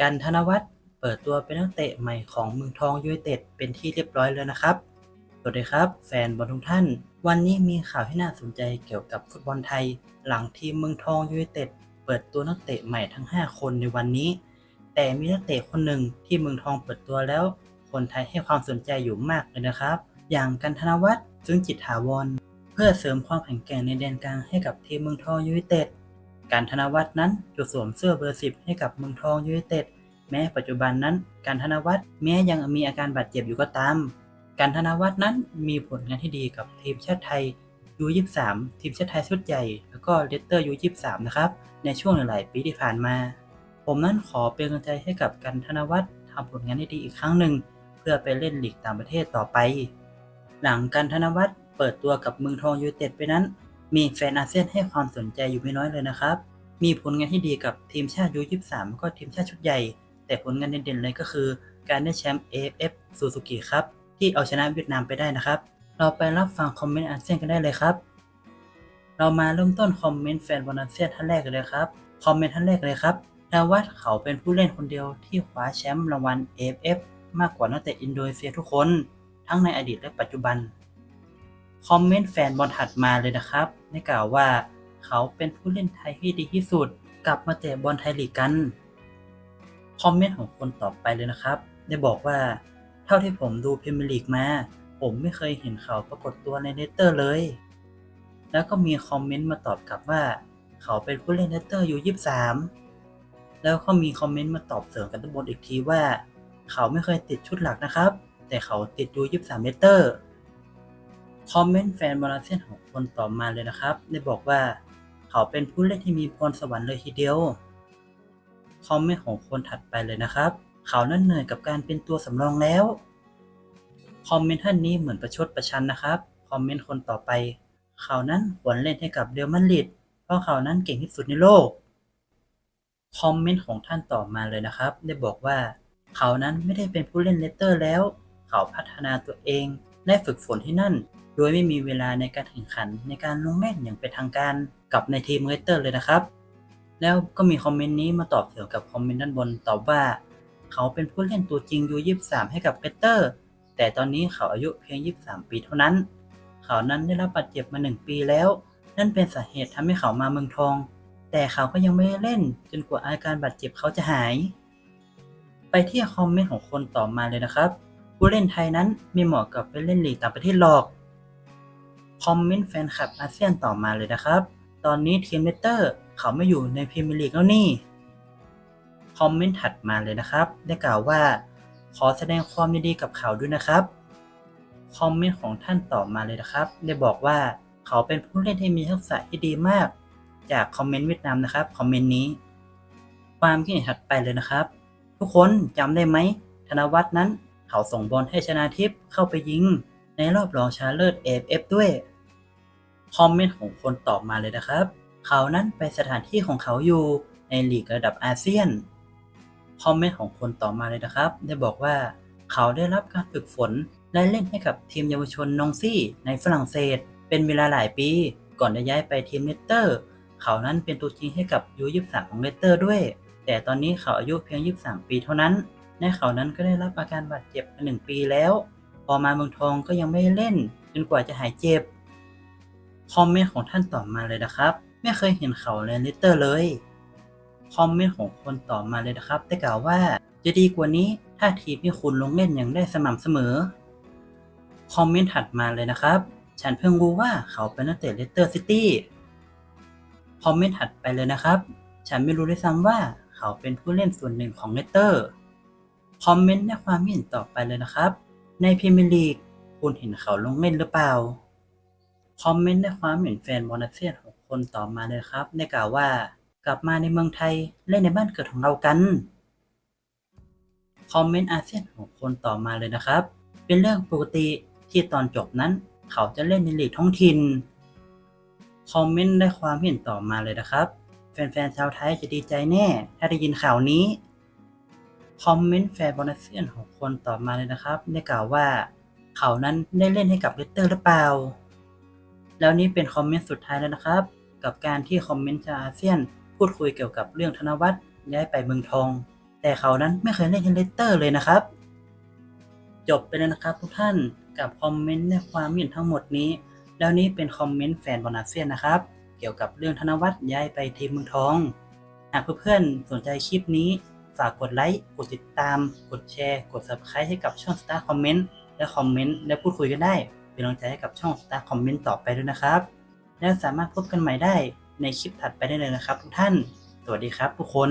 กันธนวัฒน์เปิดตัวเป็นนักเตะใหม่ของเมืองทองยูไนเต็ดเป็นที่เรียบร้อยแล้วนะครับ สวัสดีครับ แฟนบอลทุกท่าน วันนี้มีข่าวที่น่าสนใจเกี่ยวกับฟุตบอลไทย หลังทีมเมืองทองยูไนเต็ดเปิดตัวนักเตะใหม่ทั้ง 5 คนในวันนี้ แต่มีนักเตะคนหนึ่งที่เมืองทองเปิดตัวแล้ว คนไทยให้ความสนใจอยู่มากเลยนะครับ อย่างกันธนวัฒน์ซึ่งจิตถาวร เพื่อเสริมความแข็งแกร่งในแดนกลางให้กับทีมเมืองทองยูไนเต็ด การธนวัฒน์นั้นจะสวมเสื้อเบอร์ 10 ให้กับเมืองทองยูไนเต็ด แม้ปัจจุบันนั้นการธนวัฒน์แม้ยังมีอาการบาดเจ็บอยู่ก็ตาม การธนวัฒน์นั้นมีผลงานที่ดีกับทีมชาติไทยยู23ทีมชาติไทยชุดใหญ่ แล้วก็เลสเตอร์ยู23นะครับ ในช่วงหลาย ๆ ปีที่ผ่านมา ผมนั้นขอเป็นกำลังใจให้กับกันธนวัฒน์ทำผลงานให้ดีอีกครั้งหนึ่ง เพื่อไปเล่นลีกต่างประเทศต่อไป หลังกันธนวัฒน์เปิดตัวกับเมืองทองยูไนเต็ดไปนั้น มีแฟนอาเซียนให้ความสนใจอยู่ไม่น้อยเลยนะครับ มีผลงานที่ดีกับทีมชาติยู23แล้วก็ทีมชาติชุดใหญ่ แต่ผลงานเด่นๆเลยก็คือ การได้แชมป์ AFF Suzuki ครับ ที่เอาชนะเวียดนามไปได้นะครับ เราไปรับฟังคอมเมนต์อาเซียนกันได้เลยครับ เรามาเริ่มต้นคอมเมนต์แฟนบอลอาเซียนท่านแรกเลยครับ คอมเมนต์ท่านแรกเลยครับดาวัฒน์เขาเป็นผู้เล่นคนเดียวที่คว้าแชมป์รางวัล AFF มากกว่านักเตะอินโดนีเซียทุกคน ทั้งในอดีตและปัจจุบัน คอมเมนต์แฟนบอลถัดมาเลยนะครับได้กล่าวว่าเขาเป็นผู้เล่นไทยที่ดีที่สุด กลับมาเตะบอลไทยลีกกัน คอมเมนต์ของคนต่อไปเลยนะครับ ได้บอกว่า เท่าที่ผมดูพรีเมียร์ลีกมา ผมไม่เคยเห็นเขาปรากฏตัวในเลสเตอร์เลย แล้วก็มีคอมเมนต์มาตอบกลับว่า เขาเป็นผู้เล่นเลสเตอร์อยู่ 23 แล้วก็มีคอมเมนต์มาตอบเสริมกันตบนอีกทีว่า เขาไม่เคยติดชุดหลักนะครับ แต่เขาติดอยู่ 23เลสเตอร์ คอมเมนต์แฟนบอลาเซนของคนต่อมาเลยนะครับ ได้บอกว่า เขาเป็นผู้เล่นที่มีพรสวรรค์เลยทีเดียว คอมเมนต์ของคนถัดไปเลยนะครับ เขานั้นเหนื่อยกับการเป็นตัวสำรองแล้ว คอมเมนต์ท่านนี้เหมือนประชดประชันนะครับ คอมเมนต์คนต่อไป เขานั้นควรเล่นให้กับเรอัลมาดริดเพราะเขานั้นเก่งที่สุดในโลก คอมเมนต์ของท่านต่อมาเลยนะครับ ได้บอกว่า เขานั้นไม่ได้เป็นผู้เล่นเลสเตอร์แล้ว เขาพัฒนาตัวเองได้ฝึกฝนที่นั่น โดยไม่มีเวลาในการแข่งขันในการลงเล่นอย่างเป็นทางการกับในทีมเลสเตอร์เลยนะครับ แล้วก็มีคอมเมนต์นี้มาตอบเสริมกับคอมเมนต์ด้านบนตอบว่า เขาเป็นผู้เล่นตัวจริงยู23ให้กับเลสเตอร์ แต่ตอนนี้เขาอายุเพียง 23 ปีเท่านั้น เขานั้นได้รับบาดเจ็บมา 1 ปีแล้ว นั่นเป็นสาเหตุทำให้เขามาเมืองทอง แต่เขาก็ยังไม่ได้เล่นจนกว่าอาการบาดเจ็บเขาจะหาย ไปที่คอมเมนต์ของคนต่อมาเลยนะครับ ผู้เล่นไทยนั้นไม่เหมาะกับไปเล่นลีกต่างประเทศหรอก คอมเมนต์แฟนคลับอาเซียนต่อมาเลยนะครับ ตอนนี้ทีมเลสเตอร์เขาไม่อยู่ในพรีเมียร์ลีกแล้วนี่ คอมเมนต์ถัดมาเลยนะครับ ได้กล่าวว่า ขอแสดงความยินดีกับเขาด้วยนะครับ คอมเมนต์ของท่านต่อมาเลยนะครับ ได้บอกว่าเขาเป็นผู้เล่นที่มีทักษะที่ดีมาก จากคอมเมนต์เวียดนามนะครับ คอมเมนต์นี้ ความคิดเห็นถัดไปเลยนะครับ ทุกคนจำได้ไหม ธนวัฒน์นั้นเขาส่งบอลให้ชนาทิพย์เข้าไปยิง ในรอบรองชนะเลิศ AFF ด้วย คอมเมนต์ของคนตอบมาเลยนะครับ เขานั้นไปสถานที่ของเขาอยู่ในลีกระดับอาเซียน คอมเมนต์ของคนต่อมาเลยนะครับ ได้บอกว่าเขาได้รับการฝึกฝนและเล่นให้กับทีมเยาวชนนองซี่ในฝรั่งเศส เป็นเวลาหลายปี ก่อนจะย้ายไปทีมเลสเตอร์ เขานั้นเป็นตัวจริงให้กับยู23ของเลสเตอร์ด้วย แต่ตอนนี้เขาอายุเพียง23ปีเท่านั้นและเขานั้นก็ได้รับอาการบาดเจ็บมาหนึ่งปีแล้ว พอมาเมืองทองก็ยังไม่เล่นจนกว่าจะหายเจ็บ คอมเมนต์ของท่านต่อมาเลยนะครับ ไม่เคยเห็นเขาในเลสเตอร์เลยคอมเมนต์ของคนต่อมาเลยนะครับ ได้กล่าวว่าจะดีกว่านี้ถ้าทีมที่คุณลงเล่นอย่างได้สม่ำเสมอคอมเมนต์ถัดมาเลยนะครับ ฉันเพิ่งรู้ว่าเขาเป็นนักเตะเลสเตอร์ซิตี้คอมเมนต์ถัดไปเลยนะครับ ฉันไม่รู้ด้วยซ้ำว่าเขาเป็นผู้เล่นส่วนหนึ่งของเลสเตอร์คอมเมนต์ในความเห็นต่อไปเลยนะครับ ในพรีเมียร์ลีกคุณเห็นเขาลงเล่นหรือเปล่า คอมเมนต์ในความเห็นแฟนบอลอาเซียนของคนต่อมาเลยครับ ได้กล่าวว่ากลับมาในเมืองไทยเล่นในบ้านเกิดของเรากันคอมเมนต์อาเซียนของคนต่อมาเลยนะครับ เป็นเรื่องปกติที่ตอนจบนั้น เขาจะเล่นในลีกท้องถิ่นคอมเมนต์ได้ความเห็นต่อมาเลยนะครับ แฟนๆชาวไทยจะดีใจแน่ ถ้าได้ยินข่าวนี้คอมเมนต์แฟนบอลอาเซียนของคนต่อมาเลยนะครับ ได้กล่าวว่า เขานั้นได้เล่นให้กับเลสเตอร์หรือเปล่า แล้วนี่เป็นคอมเมนต์สุดท้ายแล้วนะครับ กับการที่คอมเมนต์ชาวอาเซียน พูดคุยเกี่ยวกับเรื่องธนวัฒน์ย้ายไปเมืองทอง แต่เขานั้นไม่เคยเล่นเลสเตอร์เลยนะครับ จบไปแล้วนะครับทุกท่านกับคอมเมนต์ในความเห็นทั้งหมดนี้ แล้วนี่เป็นคอมเมนต์แฟนบอลอาเซียนนะครับ เกี่ยวกับเรื่องธนวัฒน์ย้ายไปทีมเมืองทองหากเพื่อนๆสนใจคลิปนี้ฝากกดไลค์ กดติดตาม กดแชร์ กด subscribe ให้กับช่อง Star Comment และคอมเมนต์และพูดคุยกันได้ เป็นกำลังใจให้กับช่อง Star Comment ต่อไปด้วยนะครับ และสามารถพบกันใหม่ได้ในคลิปถัดไปได้เลยนะครับทุกท่าน สวัสดีครับทุกคน